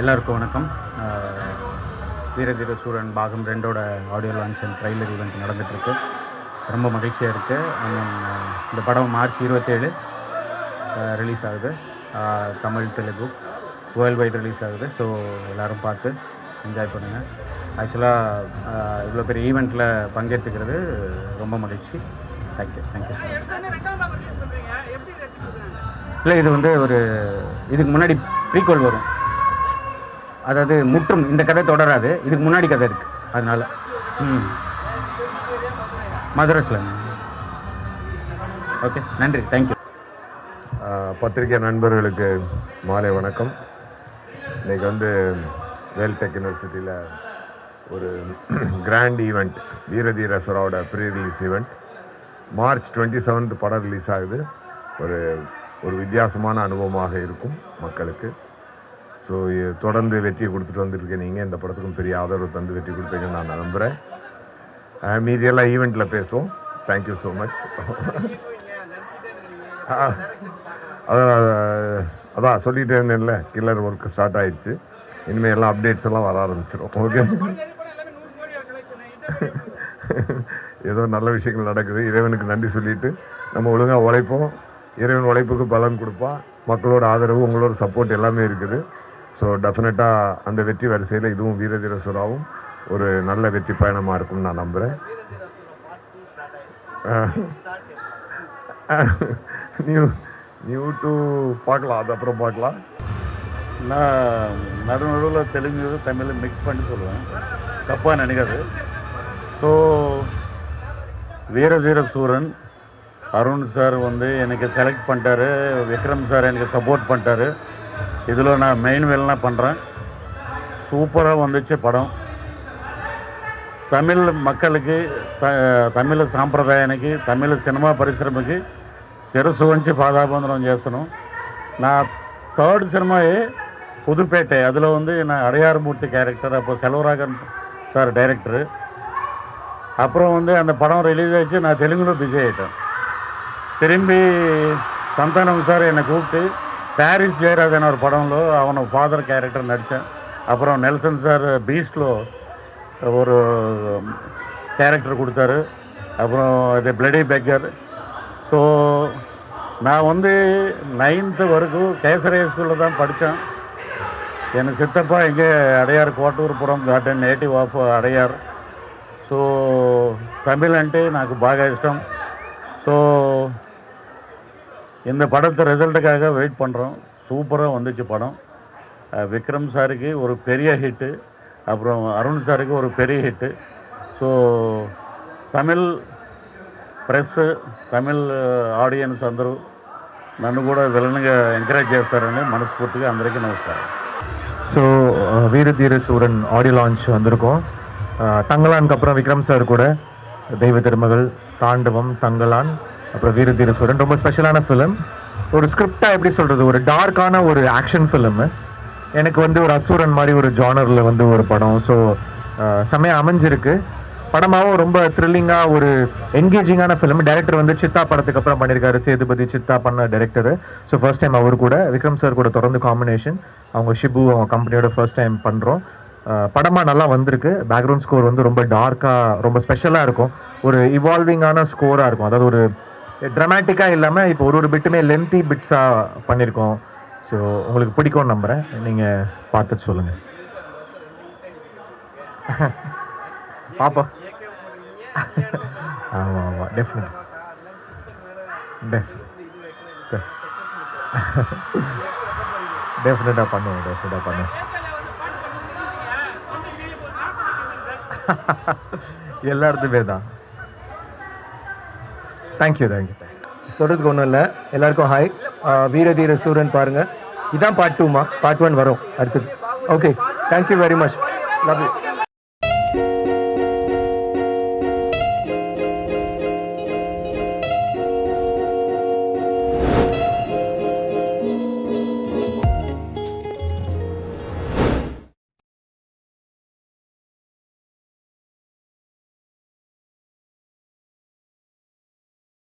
எல்லாருக்கும் வணக்கம். வீரதீர சூரன் பாகம் ரெண்டோட audio launch and trailer event நடந்துகிட்ருக்கு ரொம்ப மகிழ்ச்சியாக இருக்குது இந்த படம் மார்ச் இருபத்தேழு ரிலீஸ் ஆகுது. Tamil Telugu world wide release ஆகுது. ஸோ எல்லோரும் பார்த்து என்ஜாய் பண்ணுங்கள் ஆக்சுவலாக இவ்வளோ பெரிய ஈவெண்ட்டில் பங்கேற்றுக்கிறது ரொம்ப மகிழ்ச்சி. தேங்க்யூ தேங்க்யூ ஸோ மச் இல்லை இது வந்து ஒரு இதுக்கு முன்னாடி ப்ரீக்வல் வரும். அதாவது முற்றும் இந்த கதை தொடராது. இதுக்கு முன்னாடி கதை இருக்கு. அதனால. ம். மதுரஸில். ஓகே நன்றி. தேங்க்யூ பத்திரிகை நண்பர்களுக்கு மாலை வணக்கம். இன்னைக்கு வந்து வேல்டெக் யூனிவர்சிட்டியில் ஒரு grand event Veera Dheera சுராவோட pre release event March twenty seventh படம் ரிலீஸ் ஆகுது. ஒரு ஒரு வித்தியாசமான அனுபவமாக இருக்கும் மக்களுக்கு. ஸோ தொடர்ந்து வெற்றி கொடுத்துட்டு வந்துருக்க நீங்கள் இந்த படத்துக்கும் பெரிய ஆதரவு தந்து வெற்றி கொடுப்பீங்கன்னு நான் நம்புகிறேன் மீதியெல்லாம் ஈவெண்ட்டில் பேசுவோம். தேங்க்யூ ஸோ மச் அதான் அதான் இருந்தேன்ல கில்லர் ஒர்க் ஸ்டார்ட் ஆகிடுச்சு இனிமேல் எல்லாம் அப்டேட்ஸ் எல்லாம் வர ஆரம்பிச்சிடும் ஓகே ஏதோ நல்ல விஷயங்கள் நடக்குது. இறைவனுக்கு நன்றி சொல்லிட்டு நம்ம ஒழுங்காக உழைப்போம். இறைவன் உழைப்புக்கு பலன் கொடுப்பான். மக்களோட ஆதரவு உங்களோட சப்போர்ட் எல்லாமே இருக்குது. ஸோ டெஃபினட்டாக அந்த வெற்றி வரிசையில் இதுவும் வீரதீர சுறாவும் ஒரு நல்ல வெற்றி பயணமாக இருக்கும்னு நான் நம்புகிறேன் நியூ நியூ டூ பார்க்கலாம் அது அப்புறம் பார்க்கலாம். நான் நடுநடுவில் தெலுங்கு தமிழ் மிக்ஸ் பண்ணி சொல்லுவேன். தப்பாக நினைக்காது. ஸோ வீரதீர சூரன் அருண் சார் வந்து எனக்கு செலக்ட் பண்ணிட்டாரு விக்ரம் சார் எனக்கு சப்போர்ட் பண்ணிட்டாரு. இதில் நான் மெயின் வேலைலாம் பண்ணுறேன் சூப்பராக வந்துச்சு படம் தமிழ் மக்களுக்கு த తమిళ సాంప్రదాయానికి తమిళ సినిమా పరిశ్రమకి శిరస్సు వంచి పాదాబంధనం చేస్తున్నాం నా థర్డ్ సినిమాయే புதுப்பேட்டை அதில் வந்து நான் அடையாறுமூர்த்தி கேரக்டர் அப்போ செல்வராகன் சார் டைரக்டரு அப்புறம் வந்து அந்த படம் ரிலீஸ் ஆயிடுச்சு நான் தெலுங்குல பிஸி ஆகிட்டேன் திரும்பி சந்தானம் சார் என்னை கூப்பிட்டு பாரிஸ் ஜெயராஜன் ஒரு படம்லோ அவன் ஃபாதர் கேரக்டர் நடித்தேன் அப்புறம் நெல்சன் சார் பீஸ்டில் ஒரு கேரக்டர் கொடுத்தாரு அப்புறம் இது பிளடி பெக்கர் ஸோ நான் வந்து நைன்த்து வரைக்கும் கேசரிய ஸ்கூலில் தான் படித்தேன் என் சித்தப்பா இங்கே Adyar Kotturpuram garden native of Adyar so Tamil అంటే నాకు బాగా ఇష్టం సో இந்த படத்து ரிசல்ட்டுக்காக வெயிட் பண்ணுறோம் சூப்பராக வந்துச்சு படம் அஹ் விக்ரம் சாருக்கு ஒரு பெரிய ஹிட்டு அப்புறம் அருண் சாருக்கு ஒரு பெரிய hit so Tamil press Tamil audience అందరూ నన్ను కూడా విలన్గా ఎంకరేజ్ చేస్తారని మనస్ఫూర్తిగా అందరికీ నమస్కారం ஸோ வீரதீர சூரன் ஆடியோ லான்ச் வந்திருக்கோம் அஹ், தங்கலானுக்கு அப்புறம் விக்ரம் சார் கூட தெய்வ திருமகள் தாண்டவம் தங்கலான் அப்புறம் வீரதீர சூரன் ரொம்ப ஸ்பெஷலான ஃபிலிம் ஒரு ஸ்கிரிப்டாக எப்படி சொல்கிறது ஒரு டார்க்கான ஒரு ஆக்ஷன் ஃபிலிமு எனக்கு வந்து ஒரு அசூரன் மாதிரி ஒரு ஜானரில் வந்து ஒரு படம். ஸோ செம்மையாக அமைஞ்சிருக்கு. படமாகவும் ரொம்ப த்ரில்லிங்காக ஒரு என்கேஜிங்கான ஃபிலிம் டைரக்டர் வந்து சித்தா படத்துக்கு அப்புறம் பண்ணியிருக்காரு சேதுபதி சித்தா பண்ண டைரக்டரு ஸோ ஃபர்ஸ்ட் டைம் அவர் கூட விக்ரம் சார் கூட தொடர்ந்து காம்பினேஷன் அவங்க ஷிபு அவங்க கம்பெனியோட ஃபர்ஸ்ட் டைம் பண்ணுறோம் படமாக நல்லா வந்திருக்கு. பேக்ரவுண்ட் ஸ்கோர் வந்து ரொம்ப டார்க்காக ரொம்ப ஸ்பெஷலாக இருக்கும். ஒரு இவால்விங்கான ஸ்கோராக இருக்கும். அதாவது ஒரு ட்ரமாட்டிக்காக இல்லாமல் இப்போ ஒரு ஒரு பிட்டுமே லென்த்தி பிட்ஸாக பண்ணியிருக்கோம் ஸோ உங்களுக்கு பிடிக்கும்னு நம்புகிறேன் நீங்கள் பார்த்துட்டு சொல்லுங்கள் பாப்பா ஆமாம் ஆமாம் டெஃபினட் டெஃபினட்டாக பண்ணுவோம் டெஃபினட்டாக பண்ணுவோம். எல்லா இடத்துமே தான். தேங்க்யூ தேங்க்யூ சொல்கிறதுக்கு ஒன்றும் இல்லை. எல்லாருக்கும் ஹாய் வீரதீர சூரன் பாருங்கள் இதான் பார்ட் டூமா பார்ட் ஒன் வரும். அடுத்தது. Okay thank you very much love you